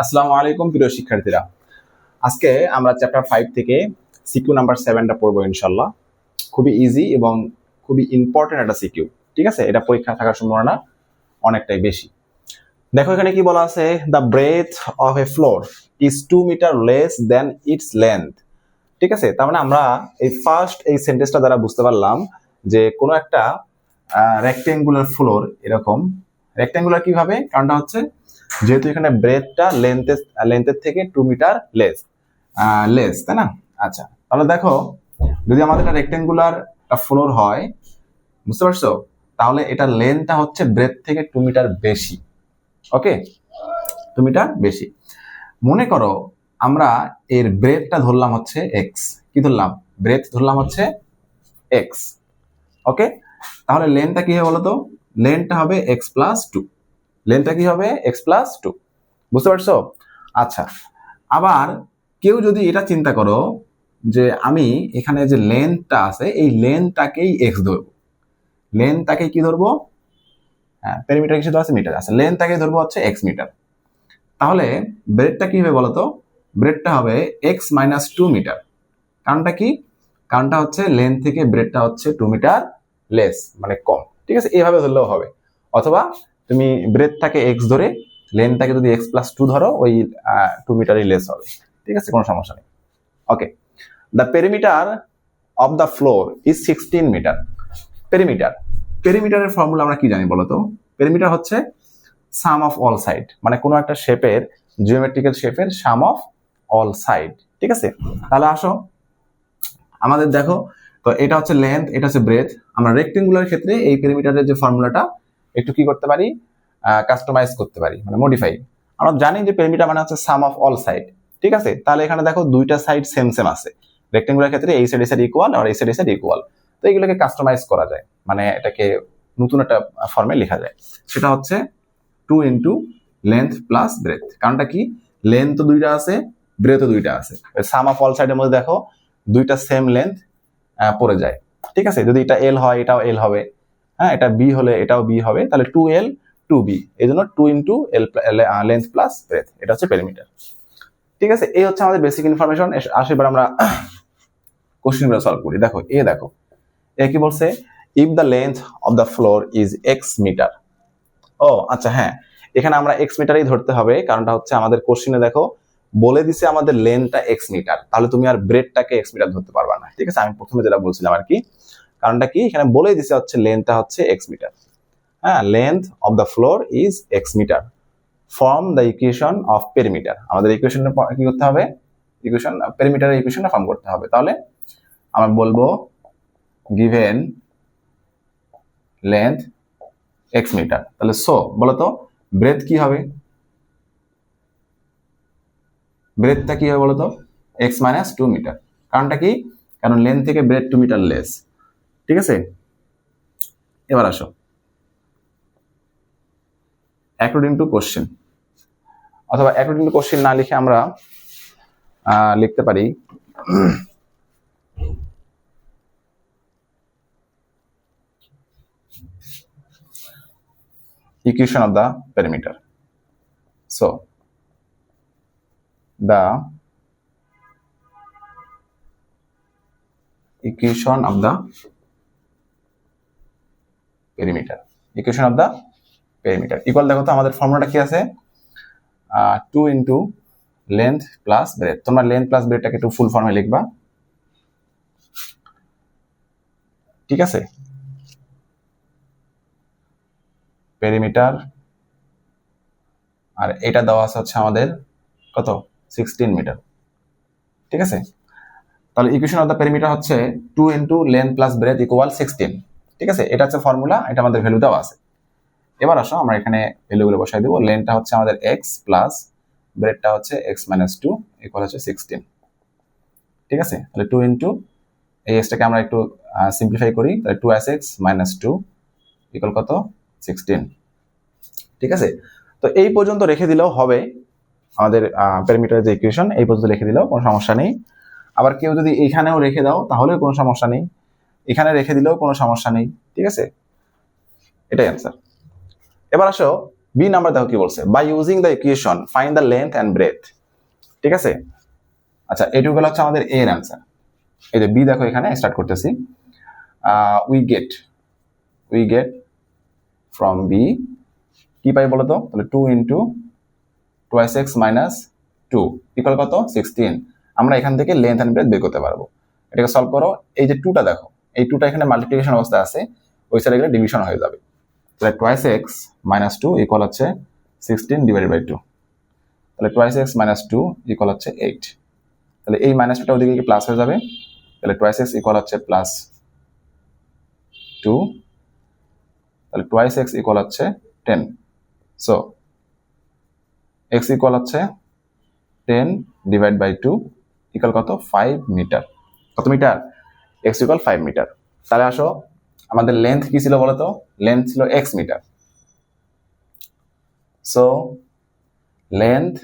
আসসালামু আলাইকুম, প্রিয় শিক্ষার্থীরা। আজকে আমরা চ্যাপ্টার ফাইভ থেকে সিকিউ নাম্বার সেভেনটা পড়ব ইনশাল্লাহ খুবই ইজি এবং খুবই ইম্পর্টেন্ট একটা সিকিউ ঠিক আছে? এটা পরীক্ষা থাকার সম্ভাবনা অনেকটাই বেশি। দেখো, এখানে কি বলা আছে? The breadth of a floor is two metre less than its length ঠিক আছে? তার মানে আমরা এই ফার্স্ট এই সেন্টেন্সটা দ্বারা বুঝতে পারলাম যে কোনো একটা রেক্টেঙ্গুলার ফ্লোর এরকম। রেক্টেঙ্গুলার কীভাবে? কারণটা হচ্ছে যেহেতু এখানে ব্রেথটা লেন্থের লেন্থের থেকে টু মিটার লেস লেস তাই না? আচ্ছা তাহলে দেখো, যদি আমাদের একটা রেক্টেঙ্গুলার ফ্লোর হয়, বুঝতে পারছ? তাহলে এটা লেন্থটা হচ্ছে ব্রেথ থেকে টু মিটার বেশি ওকে টু মিটার বেশি। মনে করো, আমরা এর ব্রেথটা ধরলাম হচ্ছে এক্স কি ধরলাম? ব্রেথ ধরলাম হচ্ছে এক্স ওকে তাহলে লেন্থটা কি হবে বলতো? লেন্থটা হবে এক্স প্লাস টু লেন্থটা কি হবে? এক্স প্লাস টু বুঝতে পারছ? আচ্ছা আবার কেউ যদি এটা চিন্তা করো যে আমি এখানে যে লেন্থটা আছে, এই লেন্থটাকেই এক্স ধরবো। লেন্থটাকে কি ধরবো? হ্যাঁ পেরিমিটার কিছু আছে মিটার আছে। লেন্থটাকে ধরবো হচ্ছে এক্স মিটার তাহলে ব্রেডটা কি হবে বলতো ব্রেডটা হবে এক্স মাইনাস টু মিটার কারণটা কি? কারণটা হচ্ছে লেন্থ থেকে ব্রেডটা হচ্ছে টু মিটার লেস মানে কম। ঠিক আছে? এইভাবে ধরলেও হবে। অথবা তুমি ব্রেথটাকে এক্স ধরে লেন্থটাকে যদি এক্স প্লাস টু ধরো, ওই টু মিটারই লেস হবে। ঠিক আছে? কোনো সমস্যা নেই। Okay the perimeter of the floor is sixteen metre perimeter পেরিমিটারের formula আমরা কি জানি বলতো? পেরিমিটার হচ্ছে সাম অফ অল সাইড মানে কোনো একটা শেপের জিওমেট্রিক্যাল শেপের সাম অফ অল সাইড ঠিক আছে? তাহলে আসো। আমাদের দেখো, তো এটা হচ্ছে লেন্থ এটা হচ্ছে ব্রেথ আমরা রেক্টেঙ্গুলার ক্ষেত্রে এই পেরিমিটারের যে ফর্মুলাটা একটু কি করতে পারি? কাস্টমাইজ করতে পারি মানে মডিফাই আমরা জানি যে পেরিমিটার মানে হচ্ছে সাম অফ অল সাইড ঠিক আছে? তাহলে এখানে দেখো দুইটা সাইড সেম সেম আছে। রেক্টেঙ্গুলার ক্ষেত্রে এই সাইড সাইড ইকুয়াল আর এই সাইড সাইড ইকুয়াল তো এগুলোকে কাস্টমাইজ করা যায় মানে এটাকে নতুন একটা ফর্মে লেখা যায়। সেটা হচ্ছে two into length plus breadth কারণটা কি? লেন্থ তো দুইটা আছে ব্রেথও দুইটা আছে। সাম অফ অল সাইডের মধ্যে দেখো দুইটা সেম লেন্থ পড়ে যায়। ঠিক আছে? যদি এটা এল হয়, এটাও এল হবে। হ্যাঁ এটা বি হলে এটাও বি হবে। তাহলে টু এল টু বি এই জন্য two into L length plus breadth এটা হচ্ছে পেরিমিটার ঠিক আছে, এই হচ্ছে আমাদের বেসিক ইনফরমেশন আসে এবার আমরা কোশ্চেনগুলো সলভ করি। দেখো, এ দেখো, এ কি বলছে? If the length of the floor is X metre ও আচ্ছা হ্যাঁ। এখানে আমরা এক্স মিটারই ধরতে হবে, কারণটা হচ্ছে আমাদের কোশ্চেনে দেখো, বলে দিছে আমাদের লেন্থটা এক্স মিটার তাহলে তুমি আর ব্রেডটাকে এক্স মিটার ধরতে পারবা না। ঠিক আছে, আমি প্রথমে যেটা বলছিলাম আর কি কারণটা কি? এখানে বলে দিছে হচ্ছে লেন্থটা হচ্ছে এক্স মিটার হ্যাঁ length of the floor is X metre form the equation of perimeter আমাদের ইকুয়েশনটা কি করতে হবে? ইকুয়েশন পেরিমিটারের ইকুয়েশনটা ফর্ম করতে হবে। তাহলে আমরা বলব গিভেন লেন্থ এক্স মিটার তাহলে সো বলতো ব্রেথ কি হবে? ব্রেথটা কি হবে বলতো? এক্স মাইনাস টু মিটার কারণটা কি? কারণ লেন্থ থেকে ব্রেথ টু মিটার লেস ঠিক আছে? এবার আসো। অ্যাকর্ডিং টু কোশ্চেন অথবা অ্যাকর্ডিং টু কোশ্চেন না লিখে আমরা লিখতে পারি। Equation of the perimeter. So, the equation of the perimeter. Equation of the perimeter. Equal দেখো তো, আমাদের ফর্মুলাটা কি আছে? Two into length plus breadth তোমরা লেন্থ প্লাস ব্রেথটাকে একটু ফুল ফর্মে লিখবা। ঠিক আছে? পেরিমিটার আর এটা দেওয়া আছে হচ্ছে আমাদের কত? সিক্সটিন মিটার ঠিক আছে? তাহলে ইকুয়েশন অফ দ্য পেরিমিটার হচ্ছে two into length plus breadth equal sixteen ঠিক আছে? এটা হচ্ছে ফর্মুলা এটা আমাদের ভ্যালু দেওয়া আছে। এবার আসো, আমরা এখানে ভ্যালুগুলো বসাই দেবো। লেনটা হচ্ছে আমাদের এক্স প্লাস ব্রেডটা হচ্ছে এক্স মাইনাস টু ইকুয়াল হচ্ছে সিক্সটিন ঠিক আছে? তাহলে টু ইন্টু এই এক্সটাকে আমরা একটু সিম্পলিফাই করি। তাহলে two S X minus two equal কত? সিক্সটিন ঠিক আছে? তো এই পর্যন্ত রেখে দিলেও হবে আমাদের প্যারামিটারের যে ইকুয়েশন এই পর্যন্ত রেখে দিলেও কোনো সমস্যা নেই। আবার কেউ যদি এখানেও রেখে দাও, তাহলেও কোনো সমস্যা নেই। এখানে রেখে দিলেও কোনো সমস্যা নেই, ঠিক আছে? এটাই অ্যান্সার এবার আসো বি নাম্বার দেখো কি বলছে। By using the equation find the length and breadth ঠিক আছে? আচ্ছা এটুকু হচ্ছে আমাদের এর অ্যান্সার এই যে বি দেখো এখানে স্টার্ট করতেছি। We get we get from B কি পাই বলো তো? তাহলে two into twice X minus two equal কত? সিক্সটিন আমরা এখান থেকে লেন্থ অ্যান্ড ব্রেথ বের করতে পারব। এটাকে সলভ করো। এই যে টুটা দেখো এই টুটা এখানে মাল্টিপ্লিকেশন অবস্থা আছে, ওই সাইডে গেলে ডিভিশন হয়ে যাবে। তাহলে twice X minus two equal হচ্ছে সিক্সটিন ডিভাইডেড বাই টু তাহলে twice X minus two equal হচ্ছে এইট তাহলে এই মাইনাস টুটা ওদিকে কি প্লাস হয়ে যাবে। তাহলে টোয়াইস এক্স ইকুয়াল হচ্ছে প্লাস টু তাহলে টোয়াইস এক্স ইকুয়াল হচ্ছে টেন সো এক্স ইকুয়াল হচ্ছে ten divide by two equal কত? ফাইভ মিটার কত metre X equal five metre তাহলে আসো, আমাদের লেন্থ কি ছিল বলতো? লেন্থ ছিল X metre so length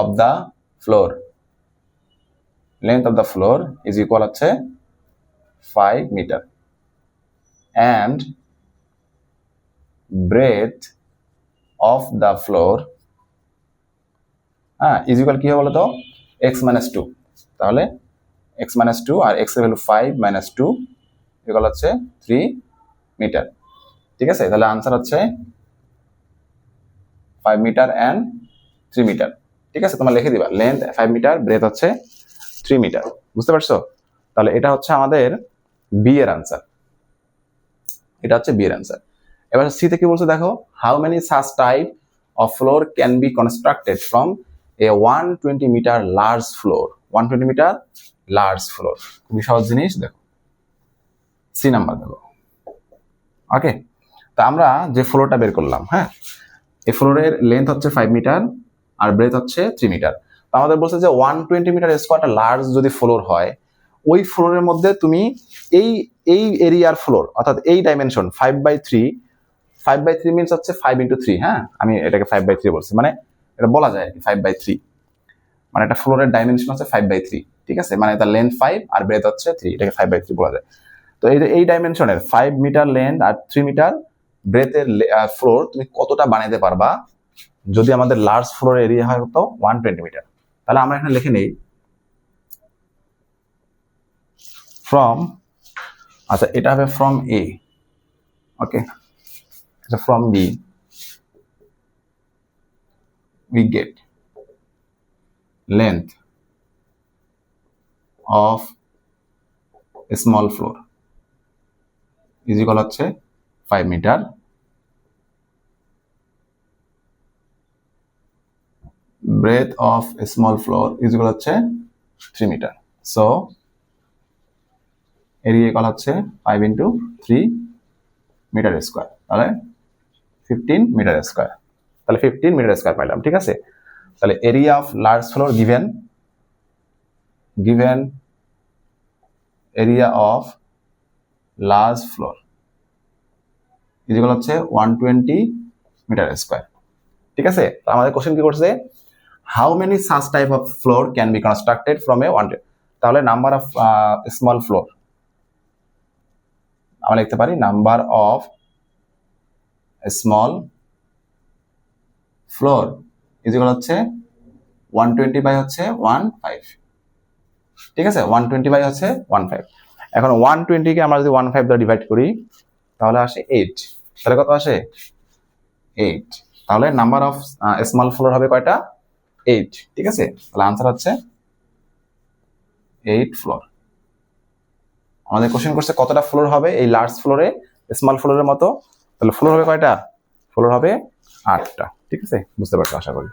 of the floor length of the floor is equal হচ্ছে five metre and breadth of the floor হ্যাঁ ইজ ইকুয়াল কি হবে বলতো? এক্স মাইনাস টু তাহলে এক্স মাইনাস টু আর X value five minus two equal হচ্ছে three metre ঠিক আছে? তাহলে আনসার হচ্ছে five metre and three metre ঠিক আছে? তোমরা লিখে দিবা। লেন্থ ফাইভ মিটার ব্রেথ হচ্ছে থ্রি মিটার বুঝতে পারছ? তাহলে এটা হচ্ছে আমাদের বি এর আনসার এটা হচ্ছে বি এর আনসার এবার সি থেকে বলছে দেখো? How many such type of floor can be constructed from a one twenty metre large floor one twenty metre large floor খুবই সহজ জিনিস, দেখো। সি নাম্বার দেখো। ওকে তা আমরা যে ফ্লোরটা বের করলাম হ্যাঁ? এই ফ্লোরের লেন্থ হচ্ছে ফাইভ মিটার আর ব্রেথ হচ্ছে থ্রি মিটার তো আমাদের বলছে যে ওয়ান টোয়েন্টি মিটার স্কোয়ারটা লার্জ যদি ফ্লোর হয়, ওই ফ্লোরের মধ্যে তুমি এই এই এরিয়ার ফ্লোর অর্থাৎ এই dimension five by three five by three means হচ্ছে ফাইভ ইন্টু থ্রি হ্যাঁ? আমি এটাকে ফাইভ বাই থ্রি বলছি। মানে এটা বলা যায় আর কি ফাইভ বাই থ্রি মানে একটা ফ্লোরের ডাইমেনশন হচ্ছে ফাইভ বাই থ্রি ঠিক আছে? মানে তার লেন্থ ফাইভ আর ব্রেথ হচ্ছে থ্রি এটাকে ফাইভ বাই থ্রি বলা যায়। তো এই এই ডাইমেনশনের ফাইভ মিটার লেন্থ আর থ্রি মিটার ব্রেথের ফ্লোর তুমি কতটা বানাইতে পারবা? যদি আমাদের লার্জ ফ্লোর এরিয়া হয় তো ওয়ান টোয়েন্টি মিটার তাহলে আমরা এখানে লিখে নেই। ফ্রম আচ্ছা এটা হবে from A okay So from B, we get length small floor is equal হচ্ছে 5 metre a small floor is equal হচ্ছে 3 মিটার so এরিয়া equal হচ্ছে 5 into 3 মিটার স্কোয়ার তাহলে ফিফটিন মিটার স্কোয়ার তাহলে ফিফটিন মিটার স্কোয়ার পাইলাম ঠিক আছে তাহলে area of large floor given given area of large floor ইজিগুলো হচ্ছে ওয়ান টোয়েন্টি মিটার স্কোয়ার ঠিক আছে? আমাদের কোশ্চেন কি করছে? How many such type of floor can be constructed from a one তাহলে নাম্বার অফ স্মল ফ্লোর আমরা লিখতে পারি number of small floor is equal হচ্ছে ওয়ান টোয়েন্টি বাই হচ্ছে ওয়ান ফাইভ ঠিক আছে? ওয়ান টোয়েন্টি বাই হচ্ছে ওয়ান ফাইভ এখন ওয়ান টোয়েন্টিকে আমরা যদি ওয়ান ফাইভ দ্বারা ডিভাইড করি, তাহলে আসে এইট তাহলে কত আসে? এইট তাহলে নাম্বার অফ স্মল ফ্লোর হবে কয়টা? এইট ঠিক আছে? তাহলে আনসার হচ্ছে এইট ফ্লোর আমাদের কোশ্চেন করছে কতটা ফ্লোর হবে এই লার্জ ফ্লোরে স্মল ফ্লোরের মতো। তাহলে ফ্লোর হবে কয়টা? ফ্লোর হবে আটটা। ঠিক আছে? বুঝতে পারছ আশা করি।